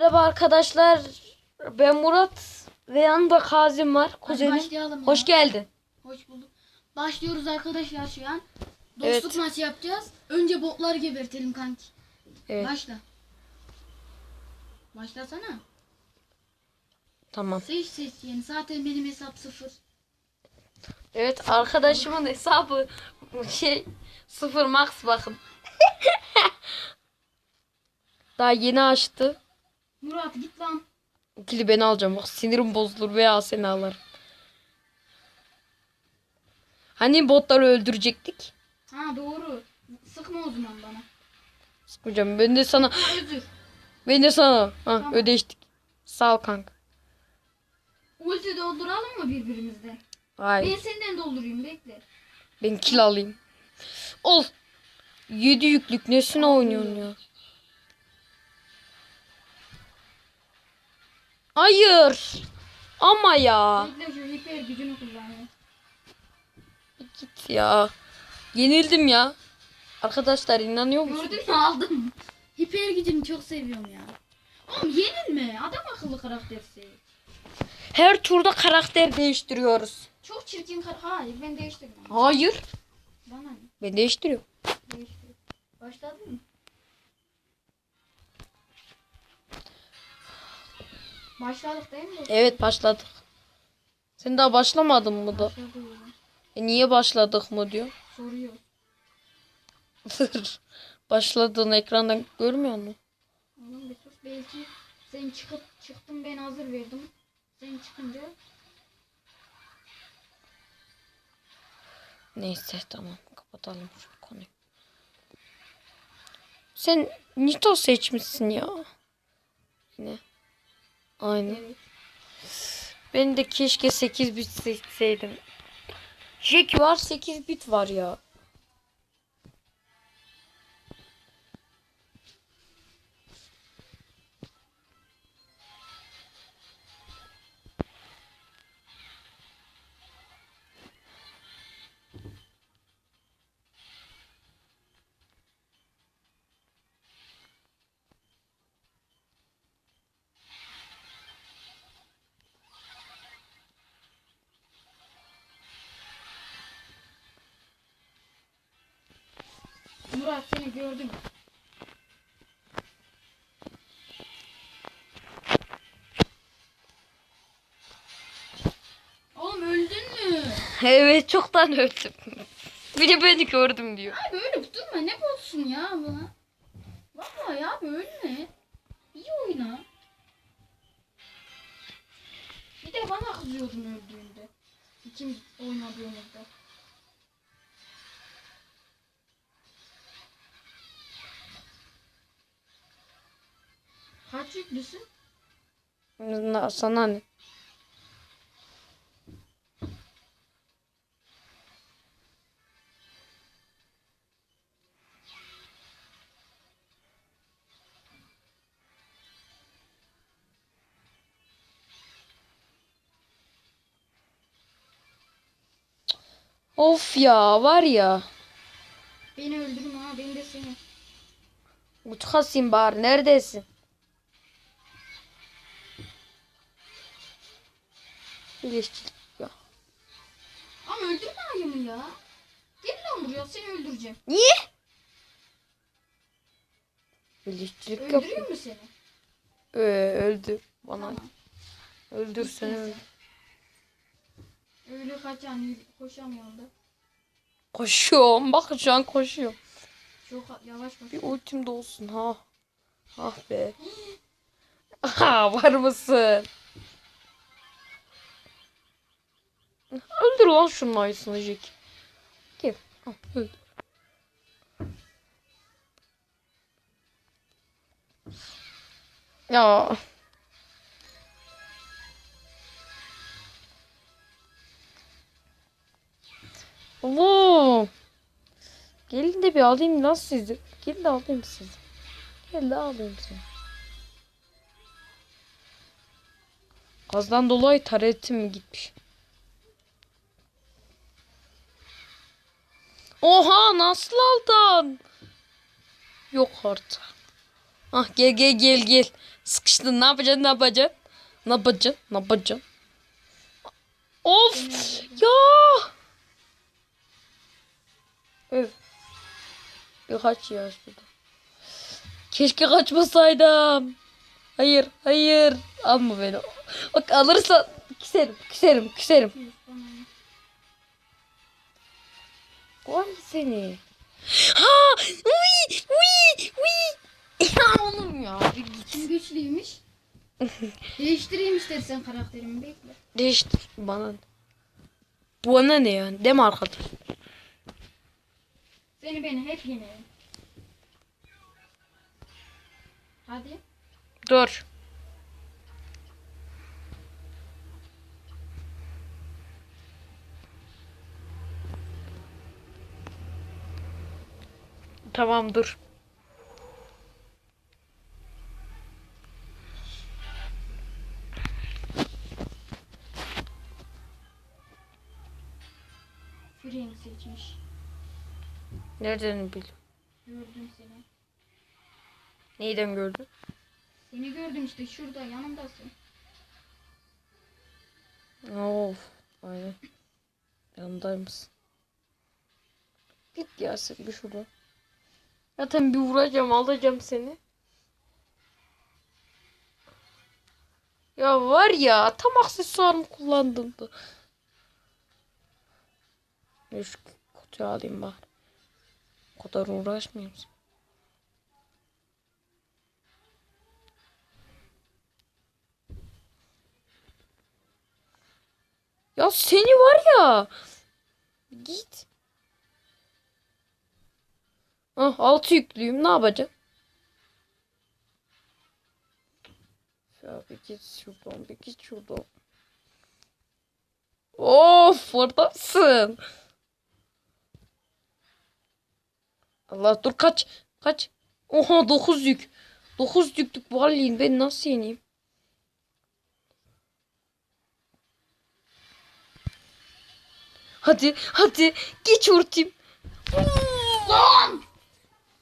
Merhaba arkadaşlar. Ben Murat ve yanımda Kazım var. Kuzenim. Hoş geldin. Hoş bulduk. Başlıyoruz arkadaşlar şu an. Dostluk Evet. maçı yapacağız. Önce botları gebertelim kanki. Evet. Başla. Başlasana. Tamam. Seç seç yani. Zaten benim hesap sıfır. Evet arkadaşımın hesabı şey sıfır max bakın. Daha yeni açtı. Murat git lan. Kili ben alacağım. Bak sinirim bozulur veya seni alırım. Hani botları öldürecektik? Ha doğru. Sıkma o zaman bana. Hocam ben de sana özür. ben de sana ha, Tamam. ödeştik. Sağ ol kanka. Ulti dolduralım mı birbirimizden? Hayır. Ben senden doldurayım bekle. Ben kill alayım. Ol. 7 yüklük nesine oynuyorsun ya? Hayır. Ama ya. Bekle şu hiper gücünü kullanayım. Git ya. Yenildim ya. Arkadaşlar inanıyor musun? Gördün mü aldım. Hiper gücünü çok seviyorum ya. Oğlum yenilme. Adam akıllı karakter sev. Her turda karakter değiştiriyoruz. Çok çirkin kar... Hayır ben değiştirmem. Hayır. Bana ne? Ben değiştiriyorum. Değiştir. Başladın mı? Başladık değil mi? Evet başladık. Sen daha başlamadın mı da? E niye başladık mı diyor. Soruyor. Başladığın ekrandan görmüyor musun? Oğlum bir sus. Belki sen çıkıp çıktın ben hazır verdim. Sen çıkınca Neyse tamam kapatalım şu konuyu. Sen Nito seçmişsin ya. Yine. Aynen. Ben de keşke 8 bit seçseydim. Jack var 8 bit var ya. Murat seni gördüm. Oğlum öldün mü? Evet çoktan öldüm. Bir de beni gördüm diyor. Abi ölüp durma ne bozsun ya buna. Vallahi ya ölme. İyi oyna. Bir de bana kızıyordun öldüğünde. İkimiz oynadığımızda. Na- Sana ne? Of ya var ya. Beni öldürme ha ben de seni. Uçkasın bari neredesin? Birleştirdik ya. Ama öldürme ayımı ya. Gel lan buraya seni öldüreceğim. Niye? Birleştirdik. Öldürüyor mu seni? Ee, öldü bana. Tamam. Öldür seni öldür. Öyle kaçan koşamıyorum da. Koşuyorum bak şu an koşuyorum. Çok yavaş Bir koş. ultim de olsun ha. Ah be. Aha var mısın? Öldür lan şunun ayısını Jack. Gel. Al, öldür. Ya. Oo. Gelin de bir alayım lan sizi. Gelin de alayım sizi. Gel de alayım seni. Gazdan dolayı taretim mi gitmiş? Oha nasıl aldın? Yok artık. Ah gel gel gel gel. Sıkıştın ne yapacaksın ne yapacaksın? Ne yapacaksın? Ne yapacaksın? Of ya. Öf. Bir kaç ya. Keşke kaçmasaydım. Hayır hayır. Alma beni. Bak alırsan küserim küserim küserim. Var mı seni? Ha! Uy! Uy! Uy! Ya oğlum ya. Kim güçlüymüş? Değiştireyim istersen karakterimi bekle. Değiştir bana. Bana ne yani? Deme arkadaş. Seni beni hep yenerim. Hadi. Dur. Tamam dur. Frank seçmiş. Nereden bil? Gördüm seni. Neyden gördün? Seni gördüm işte şurada yanımdasın. Of. Aynen. Yanındaymışsın. Git ya sen bir şuradan. Zaten bir vuracağım alacağım seni. Ya var ya tam aksesuarımı kullandım da. Şu kutuyu alayım bari. O kadar uğraşmayayım. Ya seni var ya. Git. Ah altı yüklüyüm ne yapacağım? Ya bir git şuradan bir git şuradan. Of oradasın. Allah dur kaç kaç. Oha 9 yük. 9 yüklük varlığın ben nasıl yeneyim? Hadi hadi geç ortayım. Lan!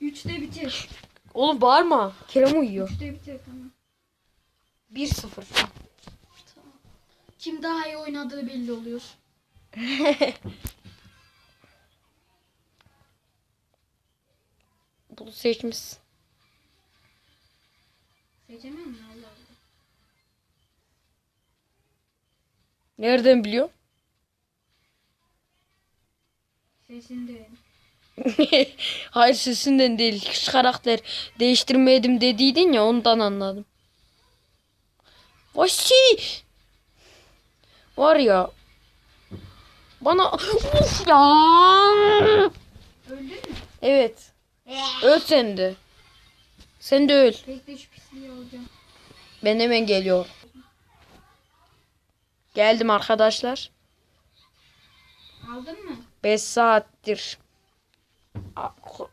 Üçte bitir. Oğlum bağırma. Kerem uyuyor. Üçte bitir tamam. 1-0. Tamam. Kim daha iyi oynadığı belli oluyor. Bunu seçmişsin. Seçemem mi Allah Allah. Nereden biliyor? Sesinde. Hayır sesinden değil. Şu karakter değiştirmeyedim dediydin ya ondan anladım. Vasi! Var ya. Bana Uf ya. Öldün mü? Evet. Öl sen de. Sen de öl. Bekle şu pisliği alacağım. Ben hemen geliyor. Geldim arkadaşlar. Aldın mı? 5 saattir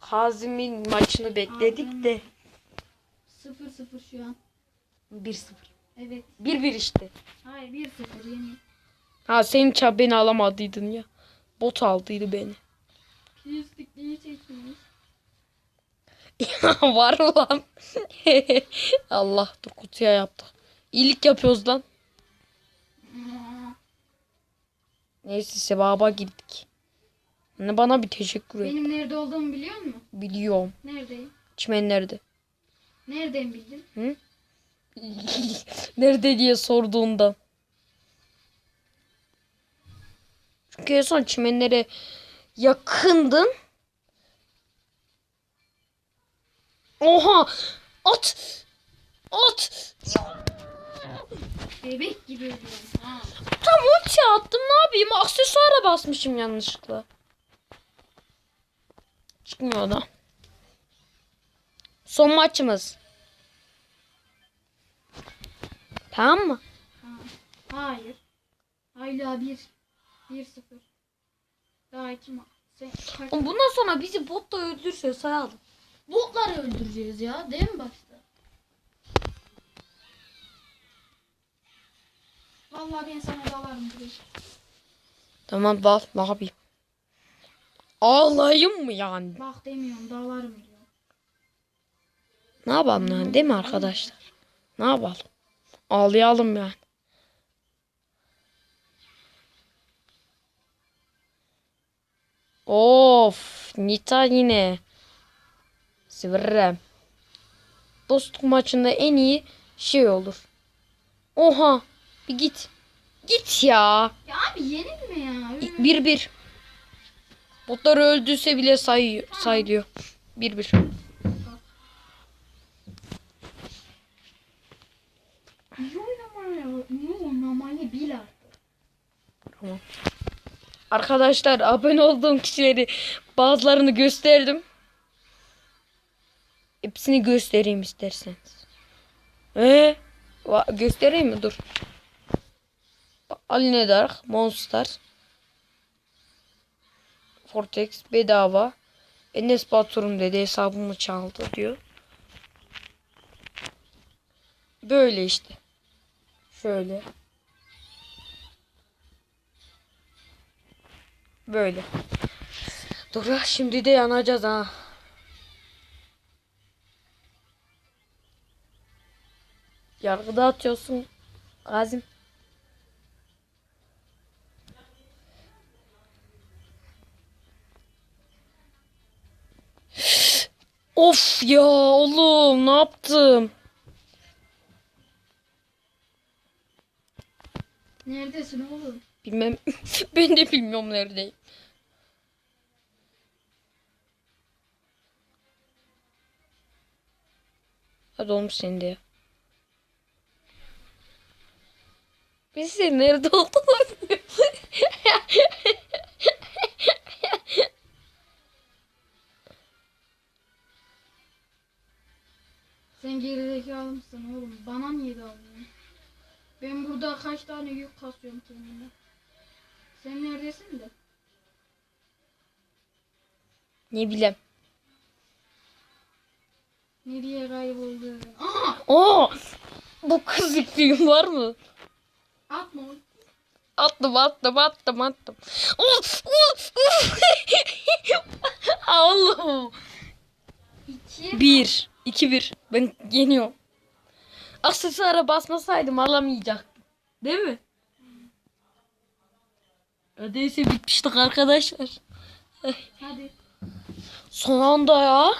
Kazim'in maçını bekledik de Sıfır sıfır şu an. 1-0. Evet. 1-1 işte. Hayır bir sıfır yeni. Ha senin beni alamadıydın ya. Bot aldıydı beni. Pislikliği çekmiş. Var lan. Allah dur kutuya yaptık. İyilik yapıyoruz lan. Neyse sevaba girdik. Ne bana bir teşekkür et. Benim nerede olduğumu biliyor musun? Biliyorum. Neredeyim? Çimenlerde. Nereden bildin? Hı? Nerede diye sorduğundan. Çünkü en son çimenlere yakındın. Oha! At! At! Bebek gibi ölüyorum. Ha. Tam ulti attım ne yapayım? Aksesuara basmışım yanlışlıkla. Çıkmıyor da. Son maçımız. Tamam mı? ha. Hayır. Hala bir. Bir sıfır. Daha iki ma. Sen kaç... Oğlum Bundan sonra bizi bot da öldürse sayalım. Botları öldüreceğiz ya. Değil mi başta? Vallahi ben sana dalarım. Tamam dal ne yapayım? Ağlayayım mı yani? Bak demiyorum dalarım diyorum. Ne yapalım yani değil mi arkadaşlar? Ne yapalım? Ağlayalım yani. Of, Nita yine. Sivırrem. Dostluk maçında en iyi şey olur. Oha, bir git. Git ya. Ya abi yenilme ya. Bir bir. Botlar öldüyse bile say, say diyor. Bir bir. Arkadaşlar abone olduğum kişileri bazılarını gösterdim. Hepsini göstereyim isterseniz. Ee, göstereyim mi? Dur. Ali Nedark, Monster, Vortex bedava. Enes Batur'um dedi hesabımı çaldı diyor. Böyle işte. Şöyle. Böyle. Dur ya şimdi de yanacağız ha. Yargıda atıyorsun. Azim. Ya oğlum ne yaptım? Neredesin oğlum? Bilmem. ben de bilmiyorum neredeyim. Hadi olmuş senin de ya. Biz nerede olduğunu gerizekalı mısın oğlum? Bana niye dalıyorsun? Ben burada kaç tane yük kasıyorum kendime. Sen neredesin de? ne bileyim. Nereye kayboldun? Aha! Oo! Bu kız ipliğim var mı? Atma oğlum. Attım attım attım attım. Of, of, of. Allah'ım. İki. Bir. İki bir. Ben yeniyorum. Aksesuara basmasaydım alamayacaktım. Değil mi? Neredeyse bitmiştik arkadaşlar. Hadi. Son anda ya.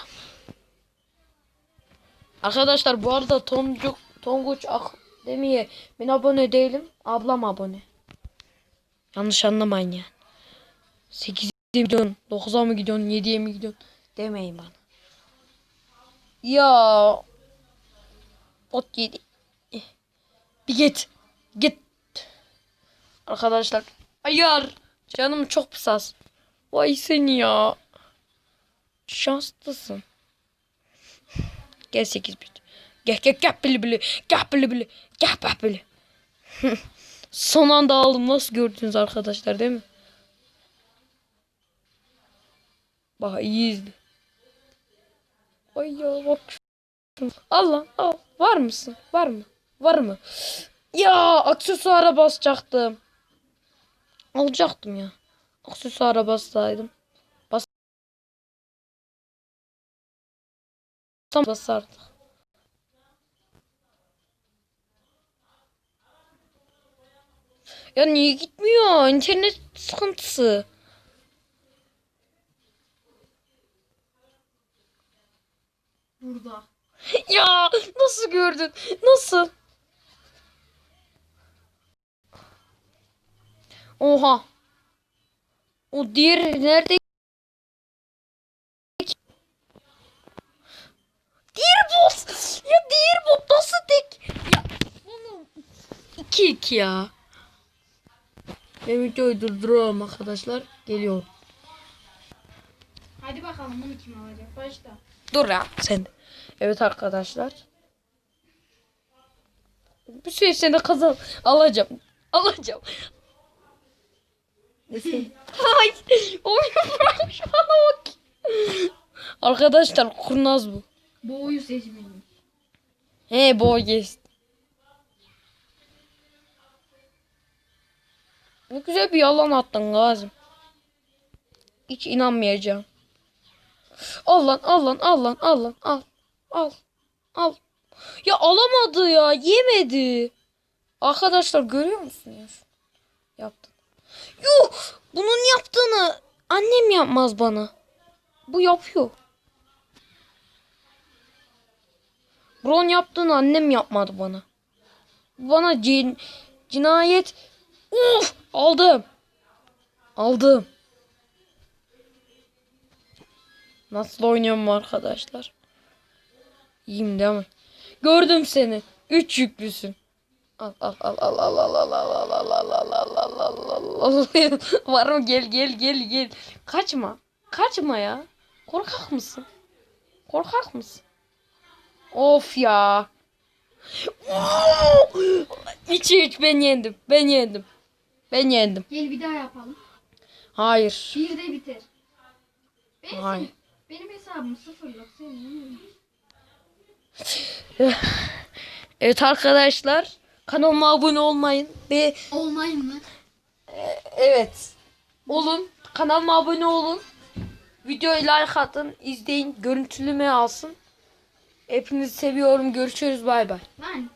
Arkadaşlar bu arada Tomcuk, Tonguç Ak demeye ben abone değilim. Ablam abone. Yanlış anlamayın yani. 8'e mi gidiyorsun? 9'a mı gidiyorsun? 7'ye mi gidiyorsun? Demeyin bana. Ya. Ot yedi. Bir git. Git. Arkadaşlar. Ayar. Canım çok pısas. Vay seni ya. Şanslısın. Gel 8 bit. Gel gel gel bili bili. Gel bili bili. Gel gel bili. Son anda aldım. Nasıl gördünüz arkadaşlar değil mi? Bak iyi. Ay ya bak. Al lan al. Var mısın? Var mı? Var mı? Ya aksesuara basacaktım. Alacaktım ya. Aksesuara bassaydım. Bas basardık. Ya niye gitmiyor? İnternet sıkıntısı. Burada. Ya nasıl gördün? Nasıl? Oha. O diğer nerede? Diğer bot. Ya diğer bot nasıl tek? Ya oğlum. 2 2 ya. Ben videoyu durduruyorum arkadaşlar. Geliyor. Hadi bakalım bunu kim alacak? Başla. Dur ya sen. Evet arkadaşlar. Bir şey seni kazan alacağım. Alacağım. Neyse. Ay. Oyun bırak şu ana bak. Arkadaşlar kurnaz bu. Oyu seçmeliyim. He boy geçti. Ne güzel bir yalan attın Gazim. Hiç inanmayacağım. Al lan al lan al lan al lan al. Al. Al. Ya alamadı ya. Yemedi. Arkadaşlar görüyor musunuz? Yaptı. Yuh! Bunun yaptığını annem yapmaz bana. Bu yapıyor. Bron yaptığını annem yapmadı bana. Bana cin, cinayet. Uf! Aldım. Aldım. Nasıl oynuyorum arkadaşlar? İyiyim değil mi? Gördüm seni. Üç yüklüsün. Al al al al al al al al al al al al al al al al Var mı? Gel gel gel gel. Kaçma. Kaçma ya. Korkak mısın? Korkak mısın? Of ya. İçi üç ben yendim. Ben yendim. Ben yendim. Gel bir daha yapalım. Hayır. Bir de biter. Ben Hayır. benim hesabım sıfırlık. Senin Evet arkadaşlar. Kanalıma abone olmayın. Ve Olmayın mı? evet. Olun. Kanalıma abone olun. Videoyu like atın. izleyin. Görüntülüme alsın. Hepinizi seviyorum. Görüşürüz. Bay bay. Lan